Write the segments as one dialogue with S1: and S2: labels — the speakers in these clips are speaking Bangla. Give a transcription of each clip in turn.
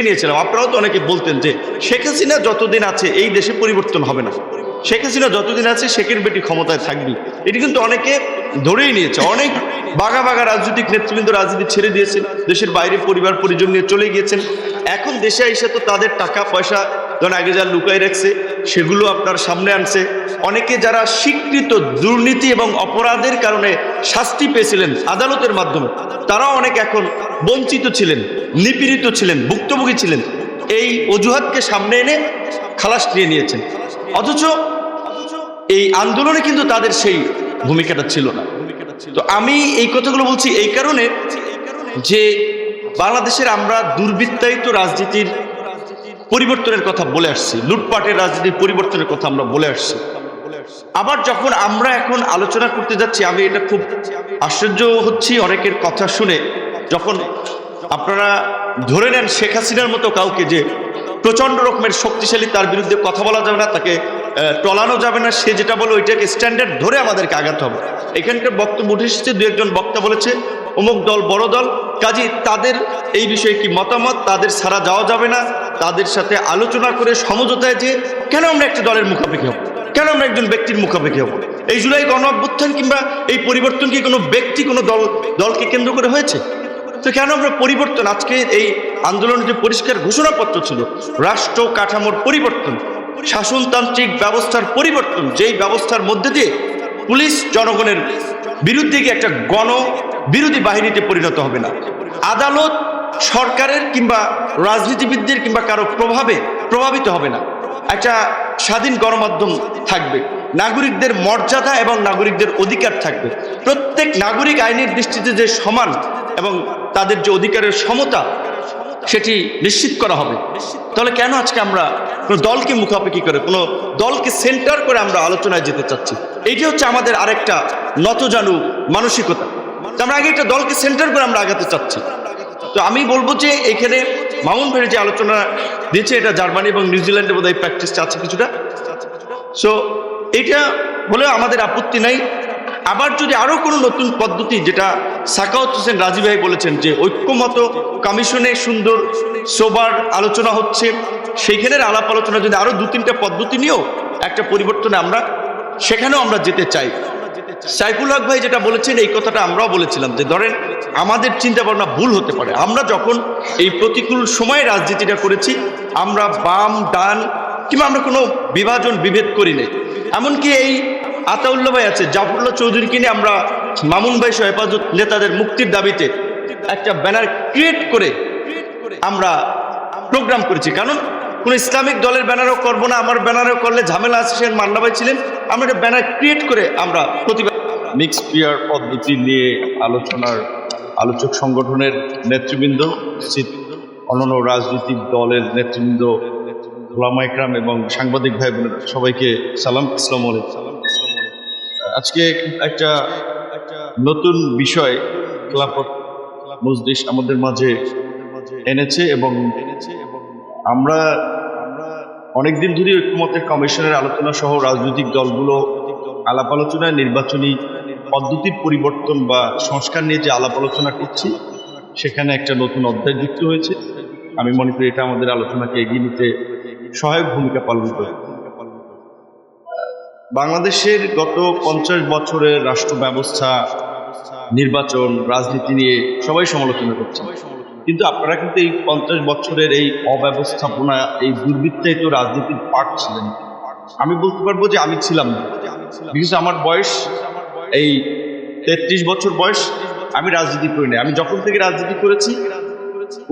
S1: সেটাই নিয়েছিলাম। আপনারাও তো অনেকে বলতেন যে শেখ হাসিনা যতদিন আছে এই দেশে পরিবর্তন হবে না। শেখ হাসিনা যতদিন আছে শেখের বেটি ক্ষমতায় থাকবে। এটি কিন্তু অনেকে ধরেই নিয়েছে। অনেক বাঘা বাঘা রাজনৈতিক নেতৃবৃন্দ রাজনীতি ছেড়ে দিয়েছেন। দেশের বাইরে পরিবার, পরিজন নিয়ে চলে গিয়েছেন। এখন দেশে এসে তো তাদের টাকা, পয়সা যেন আগে যা লুকাই রাখছে, সেগুলো আপনার সামনে আনছে। অনেকে যারা স্বীকৃত দুর্নীতি এবং অপরাধের কারণে শাস্তি পেয়েছিলেন আদালতের মাধ্যমে তারা অনেক এখন বঞ্চিত ছিলেন, নিপীড়িত ছিলেন, ভুক্তভোগী ছিলেন। এই অজুহাতকে সামনে এনে খালাস নিয়ে নিয়েছেন। অথচ এই আন্দোলনে কিন্তু তাদের সেই ভূমিকাটা ছিল না। তো আমি এই কথাগুলো বলছি এই কারণে যে বাংলাদেশের আমরা দুর্বৃত্তায়িত রাজনীতির পরিবর্তনের কথা বলে আসছি, লুটপাটের রাজনীতির পরিবর্তনের কথা আমরা বলে আসছি। আবার যখন আমরা এখন আলোচনা করতে যাচ্ছি, আমি এটা খুব আশ্চর্য হচ্ছি অনেকের কথা শুনে, যখন আপনারা ধরে নেন শেখ হাসিনার মতো কাউকে যে প্রচণ্ড রকমের শক্তিশালী তার বিরুদ্ধে কথা বলা যাবে না, তাকে টলানো যাবে না, সে যেটা বলে ওইটাকে স্ট্যান্ডার্ড ধরে আমাদেরকে আগাতে হবে। এখানকার বক্তব্য উঠে এসেছে, দু একজন বক্তা বলেছে, অমুক দল বড় দল, কাজী তাদের এই বিষয়ে কি মতামত? তাদের ছাড়া যাওয়া যাবে না তাদের সাথে আলোচনা করে সমঝোতায় যে কেন আমরা একটা দলের মুখাপেক্ষি হব? কেন আমরা একজন ব্যক্তির মুখাপেক্ষি হব? এই জুলাই গণ অভ্যুত্থান কিংবা এই পরিবর্তন কি কোনো ব্যক্তি, কোনো দল, দলকে কেন্দ্র করে হয়েছে? তো কেন আমরা পরিবর্তন? আজকে এই আন্দোলনের যে পরিষ্কার ঘোষণাপত্র ছিল, রাষ্ট্র কাঠামোর পরিবর্তন, শাসনতান্ত্রিক ব্যবস্থার পরিবর্তন, যেই ব্যবস্থার মধ্যে দিয়ে পুলিশ জনগণের বিরুদ্ধে গিয়ে একটা গণ বিরোধী বাহিনীতে পরিণত হবে না। আদালত সরকারের কিংবা রাজনীতিবিদদের কিংবা কারও প্রভাবে প্রভাবিত হবে না। একটা স্বাধীন গণমাধ্যম থাকবে। নাগরিকদের মর্যাদা এবং নাগরিকদের অধিকার থাকবে। প্রত্যেক নাগরিক আইনের দৃষ্টিতে যে সমান এবং তাদের যে অধিকারের সমতা, সেটি নিশ্চিত করা হবে। তাহলে কেন আজকে আমরা কোনো দলকে মুখাপেক্ষি করে, কোনো দলকে সেন্টার করে আমরা আলোচনায় যেতে চাচ্ছি? এইটি হচ্ছে আমাদের আরেকটা নতজানু মানসিকতা। আমরা আগে একটা দলকে সেন্টার করে আমরা আগাতে চাচ্ছি। তো আমি বলব যে এখানে মাউন্ট ভাইয়ের যে আলোচনা দিয়েছে, এটা জার্মানি এবং নিউজিল্যান্ডে বোধহয় প্র্যাকটিসটা আছে কিছুটা। সো এটা হলে আমাদের আপত্তি নাই। আবার যদি আরও কোনো নতুন পদ্ধতি, যেটা সাকাউত হোসেন রাজি ভাই বলেছেন যে ঐক্যমত কমিশনে সুন্দর সোবার আলোচনা হচ্ছে, সেইখানের আলাপ আলোচনা যদি আরও দু তিনটা পদ্ধতি নিয়েও একটা পরিবর্তনে আমরা, সেখানেও আমরা যেতে চাই। সাইফুল হক ভাই যেটা বলেছেন, এই কথাটা আমরাও বলেছিলাম যে, ধরেন আমাদের চিন্তা ভাবনা ভুল হতে পারে। আমরা যখন এই প্রতিকূল সময়ে রাজনীতিটা করেছি, আমরা বাম, ডান, কিংবা আমরা কোনো বিভাজন, বিভেদ করি নাই। এমনকি এই আতাউল্লাহ ভাই আছে, জাফরুল্লাহ চৌধুরীকে নিয়ে আমরা মামুন ভাই সহ নেতাদের মুক্তির দাবিতে একটা ব্যানার ক্রিয়েট করে আমরা প্রোগ্রাম করেছি। কারণ কোনো ইসলামিক দলের ব্যানারও করব না, আমার ব্যানারও করলে ঝামেলা আছে, সে মান্না ভাই ছিলেন। আমরা একটা ব্যানার ক্রিয়েট করে আমরা প্রতিবাদ
S2: মিক্স পিয়ার পদ্ধতি নিয়ে আলোচনার আলোচক সংগঠনের নেতৃবৃন্দ অন্যান্য রাজনৈতিক দলের নেতৃবৃন্দ ওলামা ইকরাম এবং সাংবাদিক ভাই বোনেরা সবাইকে সালাম ইসলাম আলাইকুম। আজকে একটা নতুন বিষয় খেলাফত মজলিস আমাদের মাঝে এনেছে এবং আমরা অনেকদিন ধরে ঐক্যমতের কমিশনের আলোচনা সহ রাজনৈতিক দলগুলো আলাপ আলোচনায় নির্বাচনী পদ্ধতির পরিবর্তন বা সংস্কার নিয়ে যে আলাপ আলোচনা করছি, সেখানে একটা নতুন অধ্যায় যুক্ত হয়েছে। আমি মনে করি এটা আমাদের আলোচনাকে এগিয়ে নিতে সহায়ক ভূমিকা পালন করে। বাংলাদেশের গত পঞ্চাশ বছরের রাষ্ট্র ব্যবস্থা, নির্বাচন, রাজনীতি নিয়ে সবাই সমালোচনা করছে। কিন্তু আপনারা কিন্তু এই পঞ্চাশ বছরের এই অব্যবস্থাপনা, এই দুর্বৃত্তায়িত রাজনীতির পার্ট ছিলেন। আমি বলতে পারব যে আমি ছিলাম না। আমার বয়স এই তেত্রিশ বছর বয়স আমি রাজনীতি করি না আমি যখন থেকে রাজনীতি করেছি,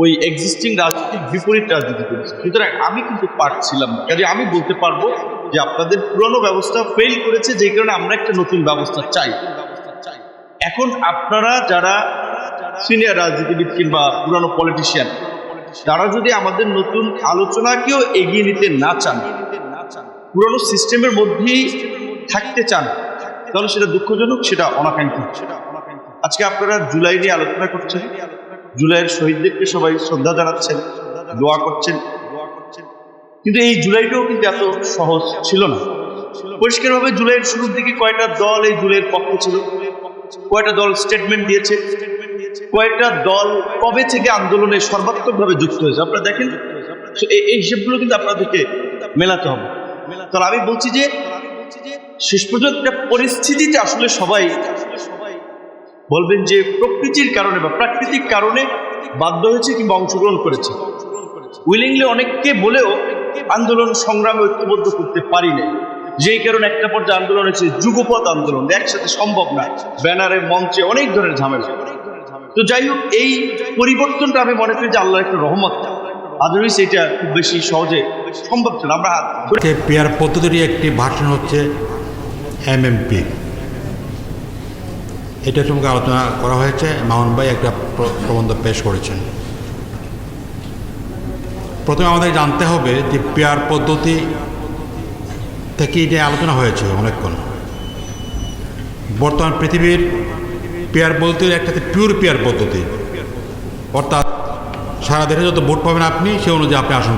S2: ওই এক্সিস্টিং রাজনীতির বিপরীত রাজনীতি করেছি। সুতরাং আমি কিন্তু পারছিলাম না। কাজে আমি বলতে পারব যে আপনাদের পুরনো ব্যবস্থা ফেল করেছে, যে কারণে আমরা একটা নতুন ব্যবস্থা চাই। এখন আপনারা যারা সিনিয়র রাজনীতিবিদ কিংবা পুরানো পলিটিশিয়ান তারা যদি আমাদের নতুন আলোচনাকেও এগিয়ে নিতে না চান, পুরনো সিস্টেমের মধ্যেই থাকতে চান তাহলে সেটা দুঃখজনক, সেটা অনাকাঙ্ক্ষিত। সেটা অনাকাঙ্ক্ষিত আজকে আপনারা জুলাই নিয়ে আলোচনা করছেন। জুলাইয়ের শহীদদেরকে সবাই শ্রদ্ধা জানাচ্ছেন, দোয়া করছেন। কিন্তু এই জুলাইটাও কিন্তু এত সহজ ছিল না। পরিষ্কারভাবে জুলাইয়ের শুরুর দিকে কয়টা দল এই জুলাইয়ের পক্ষে ছিল? কয়টা দল স্টেটমেন্ট দিয়েছে? কয়েকটা দল কবে থেকে আন্দোলনে সর্বাত্মকভাবে যুক্ত হয়েছে? আপনারা দেখেন এই হিসেবগুলো কিন্তু আপনাদেরকে মেলাতে হবে। কারণ আমি বলছি যে শেষ পর্যন্ত পরিস্থিতিতে আসলে সবাই বলবেন যে প্রকৃতির কারণে বা প্রাকৃতিক কারণে বাধ্য হয়েছে কিংবা অংশগ্রহণ করেছে। উইলিংলি অনেককে বলেও আন্দোলন সংগ্রামে ঐক্যবদ্ধ করতে পারি নাই যেই কারণে একটা পর্যায়ে আন্দোলন হয়েছে যুগপথ আন্দোলন, একসাথে সম্ভব না, ব্যানারে, মঞ্চে অনেক ধরনের ঝামেলা। তো যাই হোক, এই পরিবর্তনটা আমি মনে করি যে আল্লাহ একটা রহমত। আদারওয়াইজ এটা খুব বেশি সহজে সম্ভব ছিল আমরা
S3: পেয়ার পদ্ধতির একটি ভার্সন হচ্ছে এমএমপি এটা সম্পর্কে আলোচনা করা হয়েছে। মামুন ভাই একটা প্রবন্ধ পেশ করেছেন। প্রথমে আমাদের জানতে হবে যে পেয়ার পদ্ধতি থেকে এটা আলোচনা হয়েছে অনেকক্ষণ। বর্তমান পৃথিবীর পেয়ার পদ্ধতির একটা পিওর পেয়ার পদ্ধতি। অর্থাৎ সারা দেশে যত ভোট পাবেন আপনি, সে অনুযায়ী আপনি আসুন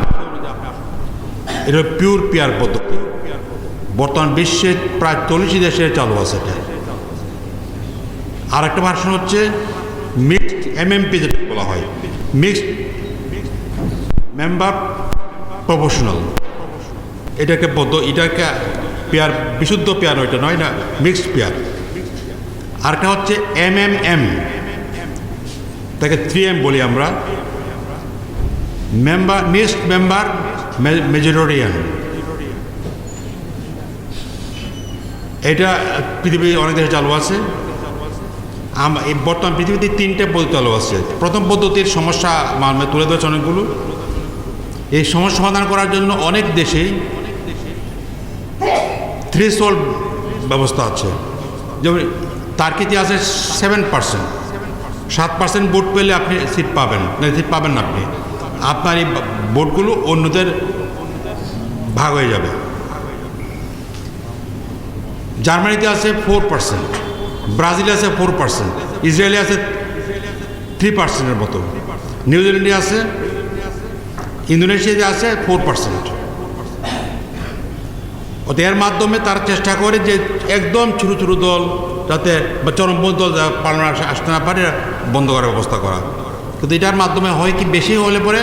S3: এটা পিওর পেয়ার পদ্ধতি। বর্তমান বিশ্বে প্রায় চল্লিশ দেশে চালু আছে এটা। আর একটা ভার্সন হচ্ছে মিক্সড এমএমপি যেটা বলা হয়। Mixed member professional. এটাকে একটা পদ্ধ এটা একটা পেয়ার, বিশুদ্ধ পেয়ার ওইটা নয় না, মিক্সড পেয়ার। আরেকটা হচ্ছে এম এম এম তাকে থ্রি এম বলি আমরা। মেম্বার, মিক্সড মেম্বার মেজরিয়ান এটা পৃথিবীর অনেক দেশে চালু আছে। বর্তমান পৃথিবীতে তিনটে পদ্ধতি চালু আছে। প্রথম পদ্ধতির সমস্যা তুলে ধরেছে অনেকগুলো। এই সমস্যা সমাধান করার জন্য অনেক দেশেই থ্রি সোল ব্যবস্থা আছে। যেমন তার্কিতে আছে সেভেন পার্সেন্ট সাত পার্সেন্ট ভোট পেলে আপনি সিট পাবেন, না সিট পাবেন না আপনি। আপনার এই ভোটগুলো অন্যদের ভাগ হয়ে যাবে। জার্মানিতে আছে ফোর পার্সেন্ট ব্রাজিলে আছে ফোর পার্সেন্ট ইসরায়েলে আছে থ্রি পার্সেন্টের মতো। নিউজিল্যান্ডে আছে, ইন্দোনেশিয়াতে আছে ফোর পার্সেন্ট অত এর মাধ্যমে তারা চেষ্টা করে যে একদম ছোটো ছোটো দল যাতে বা চরমপন্থী দল পালন আসতে না পারে, বন্ধ করার ব্যবস্থা করা। কিন্তু এটার মাধ্যমে হয় কি, বেশি হলে পরে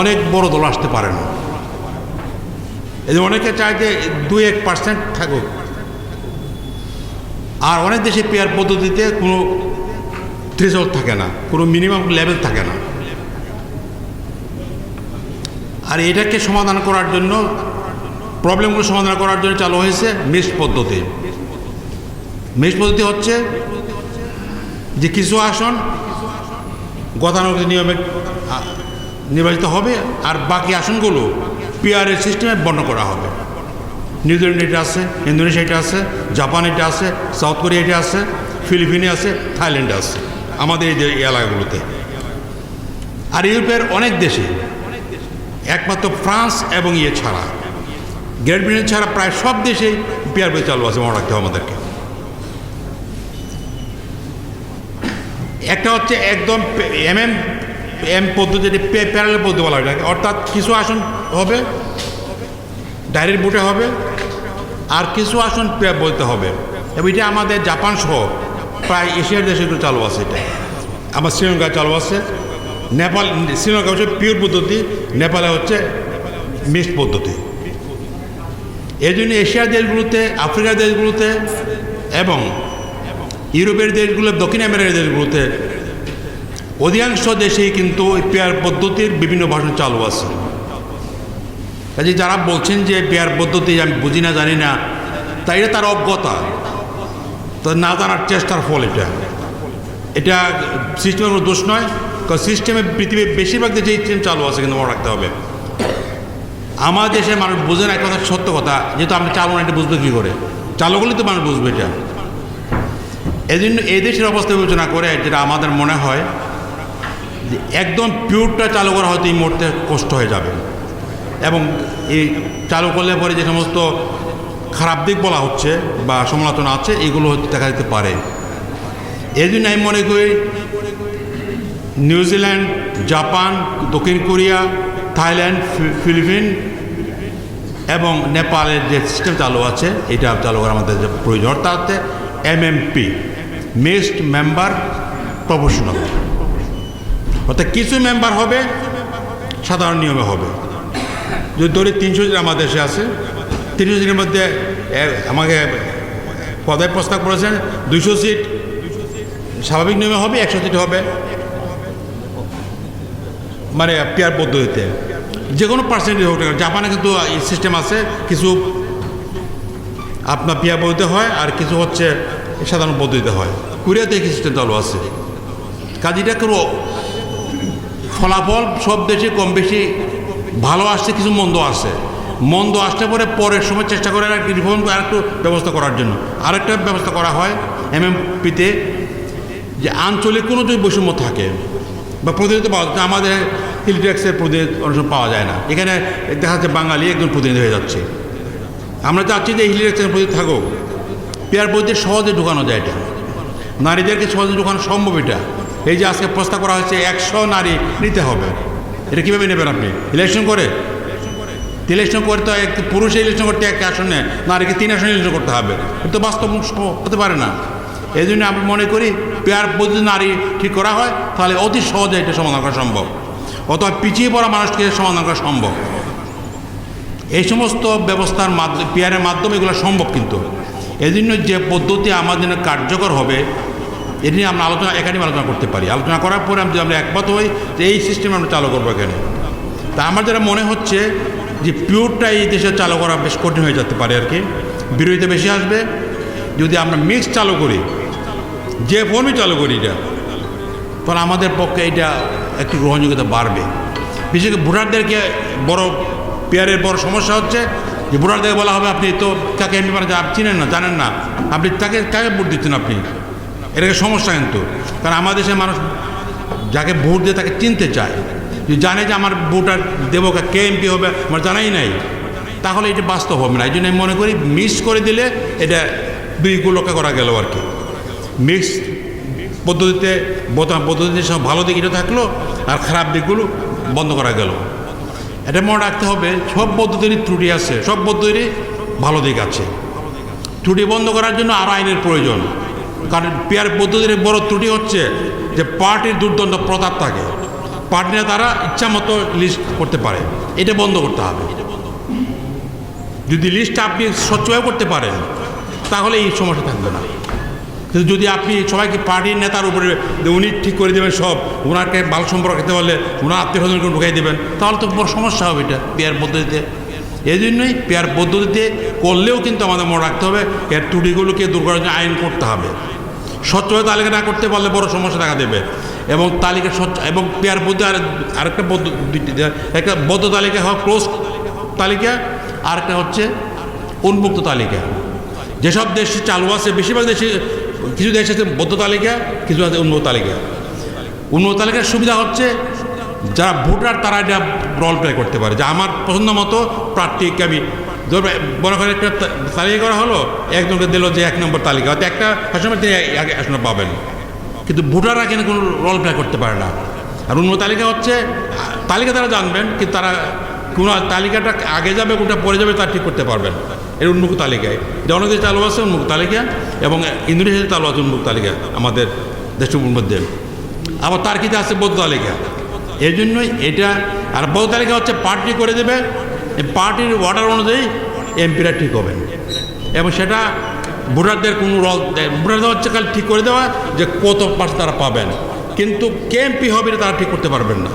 S3: অনেক বড় দল আসতে পারে না। এই অনেকে চায় যে দুই এক পার্সেন্ট থাকুক। আর অনেক দেশে পেয়ার পদ্ধতিতে কোনো থ্রেশল থাকে না, কোনো মিনিমাম লেভেল থাকে না। আর এটাকে সমাধান করার জন্য প্রবলেমগুলো সমাধান করার জন্য চালু হয়েছে মিক্সড পদ্ধতি। মিক্সড পদ্ধতি হচ্ছে যে কিছু আসন গতানুগতিক নিয়মে নির্বাচিত হবে আর বাকি আসনগুলো পিআরের সিস্টেমে বর্ণ করা হবে। নিউজিল্যান্ড এটা আছে, ইন্দোনেশিয়া এটা আছে, জাপান এটা আছে, সাউথ কোরিয়া এটা আছে, ফিলিপিনে আছে, থাইল্যান্ডে আছে, আমাদের এই এলাকাগুলোতে আর ইউরোপের অনেক দেশে, একমাত্র ফ্রান্স এবং ইয়ে ছাড়া, গ্রেট ব্রিটেন ছাড়া প্রায় সব দেশেই বই চালু আছে, মনে রাখতে হবে আমাদেরকে একটা হচ্ছে একদম এম এম এম পদ্ধতি প্যারাল পদ্ধতি বলা হয়। অর্থাৎ কিছু আসন হবে ডাইরেক্ট ভোটে হবে আর কিছু আসন বলতে হবে। এবং এটা আমাদের জাপান সহ প্রায় এশিয়ার দেশে দেশগুলো চালু আছে এটা। আমার শ্রীলঙ্কায় চালু আছে। নেপাল, শ্রীলঙ্কা হচ্ছে পিওর পদ্ধতি, নেপালে হচ্ছে মিক্সড পদ্ধতি। এই জন্য এশিয়ার দেশগুলোতে, আফ্রিকার দেশগুলোতে এবং ইউরোপের দেশগুলো, দক্ষিণ আমেরিকার দেশগুলোতে অধিকাংশ দেশেই কিন্তু পেয়ার পদ্ধতির বিভিন্ন ভাষণ চালু আছে। কাজে যারা বলছেন যে পেয়ার পদ্ধতি আমি বুঝি না, জানি না তাই এটা তার অজ্ঞতা। তো না জানার চেষ্টার ফল এটা। এটা সিস্টেমের কোনো দোষ নয়, কারণ সিস্টেমে পৃথিবীর বেশিরভাগ দেশে সিস্টেম চালু আছে, কিন্তু মনে রাখতে হবে। আমার দেশে মানুষ বোঝে না কথা সত্য কথা, যেহেতু আপনি চালু না, এটা বুঝবে কী করে? চালু করলে তো মানুষ বুঝবে এটা। এই জন্য এই দেশের অবস্থা বিবেচনা করে, যেটা আমাদের মনে হয়, যে একদম পিওরটা চালু করা হয়তো এই মুহূর্তে কষ্ট হয়ে যাবে। এবং এই চালু করলে পরে যে সমস্ত খারাপ দিক বলা হচ্ছে বা সমালোচনা আছে, এগুলো হয়তো দেখা যেতে পারে। এই জন্য আমি মনে করি নিউজিল্যান্ড, জাপান, দক্ষিণ কোরিয়া, থাইল্যান্ড ফিলিপিন এবং নেপালের যে সিস্টেম চালু আছে, এটা চালু করা আমাদের যে প্রয়োজন। অর্থাৎ এমএমপি, মেস্ট মেম্বার প্রফেশনাল। অর্থাৎ কিছু মেম্বার হবে, সাধারণ নিয়মে হবে। যদি ধরি তিনশো জন আমার দেশে আছে, তিনশো জনের মধ্যে আমাকে পদে প্রস্তাব করেছেন, দুইশো সিট স্বাভাবিক নিয়মে হবে, একশো সিট হবে। মানে পেয়ার পদ্ধতিতে। যে কোনো পার্সেন্টেজ হোক জাপানে কিন্তু সিস্টেম আছে, কিছু আপনার পেয়ার পদ্ধতিতে হয় আর কিছু হচ্ছে সাধারণ পদ্ধতিতে হয়। কোরিয়াতে এই সিস্টেম চালু আছে। কাজেটা কোনো ফলাফল সব দেশে কম বেশি ভালো আসছে, কিছু মন্দ আসছে। মন্দ আসতে পরে পরের সময় চেষ্টা করে আর রিফর্ম আর একটু ব্যবস্থা করার জন্য। আরেকটা ব্যবস্থা করা হয় এমএমপিতে যে আঞ্চলিক কোনো যদি বৈষম্য থাকে, বা প্রতিনিধিত্ব পাওয়া যাচ্ছে আমাদের ইলিটেক্সের প্রতিনিধি অনেক পাওয়া যায় না। এখানে দেখা যাচ্ছে বাঙালি একজন প্রতিনিধি হয়ে যাচ্ছে। আমরা চাচ্ছি যে ইলিটেক্সের প্রতিনিধি থাকুক। পেয়ার বইতে সহজে ঢুকানো যায় এটা। নারীদেরকে সহজে ঢুকানো সম্ভব এটা। এই যে আজকে প্রস্তাব করা হয়েছে, একশো নারী নিতে হবে। এটা কীভাবে নেবেন আপনি? ইলেকশন করে? ইলেকশন করতে হয় পুরুষে ইলেকশন করতে এক আসনে নারীকে তিন আসনে ইলেকশন করতে হবে। এটা তো বাস্তব হতে পারে না। এই জন্য আমি মনে করি, পেয়ার পদ্ধতি নারী ঠিক করা হয়, তাহলে অতি সহজে এটা সমাধান করা সম্ভব। অথবা পিছিয়ে পড়া মানুষকে সমাধান করা সম্ভব। এই সমস্ত ব্যবস্থার মাধ্যমে, পেয়ারের মাধ্যমে এগুলো সম্ভব কিন্তু। এই যে পদ্ধতি আমাদের কার্যকর হবে এ নিয়ে আমরা আলোচনা একাডেমি আলোচনা করতে পারি। আলোচনা করার পরে আমি যদি আমরা একমত হই যে এই সিস্টেম আমরা চালু করব এখানে। তা আমার যেটা মনে হচ্ছে যে পিওরটা এই দেশে চালু করা বেশ কঠিন হয়ে যেতে পারে আর কি। বিরোধিতা বেশি আসবে। যদি আমরা মিক্স চালু করি, যে ফর্মই চালু করি এটা তখন আমাদের পক্ষে এটা একটু গ্রহণযোগ্যতা বাড়বে। বিশেষ করে ভোটারদেরকে বড় পেয়ারের বড় সমস্যা হচ্ছে যে ভোটারদেরকে বলা হবে, আপনি তো তাকে এমপি মানে চিনেন না, জানেন না। আপনি তাকে, কাকে ভোট দিচ্ছেন আপনি? এটাকে সমস্যা কিন্তু। কারণ আমাদের দেশের মানুষ যাকে ভোট দিয়ে তাকে চিনতে চায়। যে জানে যে আমার ভোটার দেবো কে এমপি হবে, আমার জানাই নাই। তাহলে এটা বাস্তব হবে না। এই জন্য আমি মনে করি মিস করে দিলে এটা দুই গুলোকে করা গেল আর কি। মিক্স পদ্ধতিতে বোতাম পদ্ধতিতে সব ভালো দিকটা থাকল, আর খারাপ দিকগুলো বন্ধ করা গেল। এটা মনে রাখতে হবে, সব পদ্ধতিরই ত্রুটি আছে, সব পদ্ধতিরই ভালো দিক আছে। ত্রুটি বন্ধ করার জন্য আরও আইনের প্রয়োজন। কারণ পেয়ার পদ্ধতির বড় ত্রুটি হচ্ছে যে পার্টির দুর্দণ্ড প্রতাপ থাকে। পার্টিরা তারা ইচ্ছা মতো লিস্ট করতে পারে। এটা বন্ধ করতে হবে। যদি লিস্টটা আপনি স্বচ্ছভাবে করতে পারেন, তাহলে এই সমস্যা থাকবে না। কিন্তু যদি আপনি সবাইকে পার্টির নেতার উপরে উনি ঠিক করে দেবেন সব ওনাকে ভালো সম্পর্ক রাখতে পারলে ওনার আত্মীয় স্বজনকে ঢুকাই দেবেন, তাহলে তো বড় সমস্যা হবে এটা পেয়ার পদ্ধতিতে এই জন্যই পেয়ার পদ্ধতিতে করলেও কিন্তু আমাদের মনে রাখতে হবে, এর ত্রুটিগুলোকে দূর করার জন্য আইন করতে হবে। স্বচ্ছভাবে তালিকা না করতে পারলে বড় সমস্যা দেখা দেবে। এবং তালিকা স্বচ্ছ এবং পেয়ার পদ্ধতি আর, আরেকটা একটা বদ্ধ তালিকা হয় ক্লোজ তালিকা, আরেকটা হচ্ছে উন্মুক্ত তালিকা। যেসব দেশ চালু আছে, বেশিরভাগ দেশে, কিছু দেশ আছে বদ্ধ তালিকা, কিছু আছে উন্মুক্ত তালিকা। উন্মুক্ত তালিকার সুবিধা হচ্ছে যারা ভোটার তারা এটা রোল প্লে করতে পারে। যে আমার পছন্দ মতো প্রার্থীকে আমি ধরো মনে করেন একটা তালিকা করা হলো, একজনকে দিল যে এক নম্বর তালিকা। হয়তো একটা আসনে তিনি আসনে পাবেন। কিন্তু ভোটাররা কেন কোনো রোল প্লে করতে পারে না। আর উন্মুক্ত তালিকা হচ্ছে, তালিকা তারা জানবেন, কিন্তু তারা কোনো তালিকাটা আগে যাবে, কোনটা পরে যাবে, তা ঠিক করতে পারবেন। এর উন্মুক্ত তালিকায়। অনেক চালু আছে, উন্মুক্ত তালিকা, এবং ইন্দোনেশিয়াতে চালু আছে উন্মুক্ত তালিকা আমাদের দেশের মধ্যে। আবার তার কিতে আছে বৌদ্ধ তালিকা। এই জন্যই এটা, আর বৌদ্ধ তালিকা হচ্ছে, পার্টি করে দেবে পার্টির অর্ডার অনুযায়ী এমপিরা ঠিক হবেন এবং সেটা ভোটারদের কোনো রল ভোটারদের হচ্ছে খালি ঠিক করে দেওয়া যে কত পার্সেন্ট তারা পাবেন। কিন্তু কে এমপি হবে তারা ঠিক করতে পারবেন না।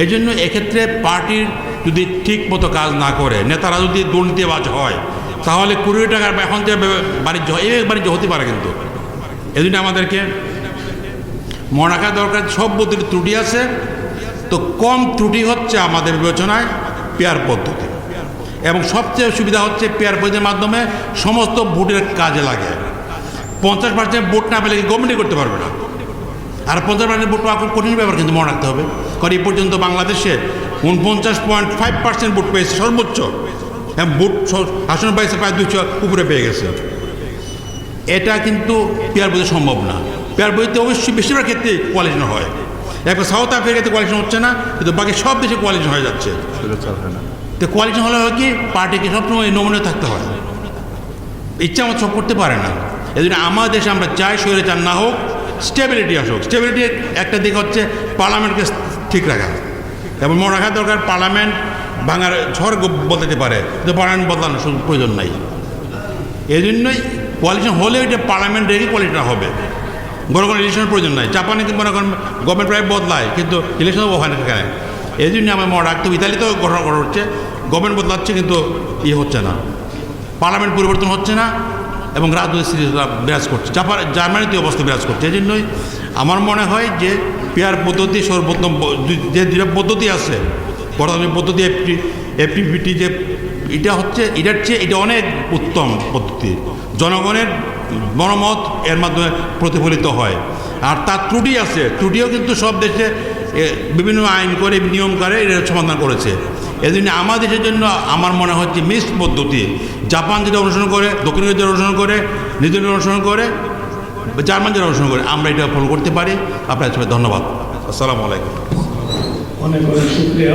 S3: এই জন্য এক্ষেত্রে পার্টির যদি ঠিক মতো কাজ না করে, নেতারা যদি দুর্নীতিবাজ হয়, তাহলে কুড়ি টাকার এখন যে বাণিজ্য এই বাণিজ্য হতে পারে কিন্তু। এই জন্য আমাদেরকে মনে রাখা দরকার। সব পদ্ধতির ত্রুটি আছে। তো কম ত্রুটি হচ্ছে আমাদের বিবেচনায়। পেয়ার পদ্ধতি। এবং সবচেয়ে সুবিধা হচ্ছে পেয়ার পদ্ধতির মাধ্যমে সমস্ত ভোটের কাজে লাগে। পঞ্চাশ পার্সেন্ট ভোট না পেলে গভর্নমেন্টই করতে পারবে না? আর পঞ্চাশ পার্সেন্ট ভোট পাওয়া খুব কঠিন ব্যাপার কিন্তু মনে রাখতে হবে। কারণ এই পর্যন্ত বাংলাদেশে উনপঞ্চাশ পয়েন্ট ফাইভ পার্সেন্ট ভোট পেয়েছে সর্বোচ্চ। হ্যাঁ ভোট আসন পাইছে প্রায় দুশো উপরে পেয়ে গেছে। এটা কিন্তু পেয়ার বইতে সম্ভব না। পেয়ার বইতে অবশ্যই বেশিরভাগ ক্ষেত্রে কোয়ালিশন হয়। একবার সাউথ আফ্রিকাতে কোয়ালিশন হচ্ছে না কিন্তু বাকি সব দেশে কোয়ালিশন হয়ে যাচ্ছে। তো কোয়ালিশন হলে হয় কি পার্টিকে সবসময় নমনীয় থাকতে হয়। ইচ্ছা আমার সব করতে পারে না। এই জন্য আমার দেশে আমরা চাই শরীরে চান না হোক স্টেবিলিটি আসুক। স্টেবিলিটির একটা দিক হচ্ছে পার্লামেন্টকে ঠিক রাখা। এবং মনে রাখা দরকার পার্লামেন্ট ভাঙার ঝড় বদলাতে পারে। যে পার্লামেন্ট বদলানোর প্রয়োজন নাই। এই জন্যই কোয়ালিশন হলে এটা পার্লামেন্ট রেখে কোয়ালিটিটা হবে। বড় কোনো ইলেকশনের প্রয়োজন নাই। জাপানে কিন্তু মনে করেন গভর্নমেন্ট প্রায় বদলায়, কিন্তু ইলেকশনও হয় না সেখানে। এই জন্য আমার মনে রাখতে হবে ইতালিতেও ঘটনা ঘটা হচ্ছে। গভর্নমেন্ট বদলাচ্ছে কিন্তু ইয়ে হচ্ছে না। পার্লামেন্ট পরিবর্তন হচ্ছে না এবং রাজনৈতিক স্থিতিশীলতা বিরাজ করছে। জাপান জার্মানিতে অবস্থা বিরাজ করছে। এই জন্যই আমার মনে হয় যে পেয়ার পদ্ধতি সর্বোত্তম যে দুটা পদ্ধতি আছে গণতান্ত্রিক পদ্ধতি এফটি এফটিভিটি যে এটা হচ্ছে, এটার চেয়ে এটা অনেক উত্তম পদ্ধতি। জনগণের মনোমত এর মাধ্যমে প্রতিফলিত হয়। আর তার ত্রুটি আছে। ত্রুটিও কিন্তু সব দেশে বিভিন্ন আইন করে, নিয়ম করে, এর সমাধান করেছে। এই জন্য আমাদের দেশের জন্য আমার মনে হচ্ছে মিক্সড পদ্ধতি। জাপান যেটা অনুসরণ করে, দক্ষিণ যেটা অনুসরণ করে, নিউজিল্যান্ড অনুসরণ করে, জার্মান যেটা অনুসরণ করে, আমরা এটা ফলো করতে পারি। আপনার সবাই ধন্যবাদ। আসসালামু আলাইকুম।
S4: অনেক অনেক শুক্রিয়া।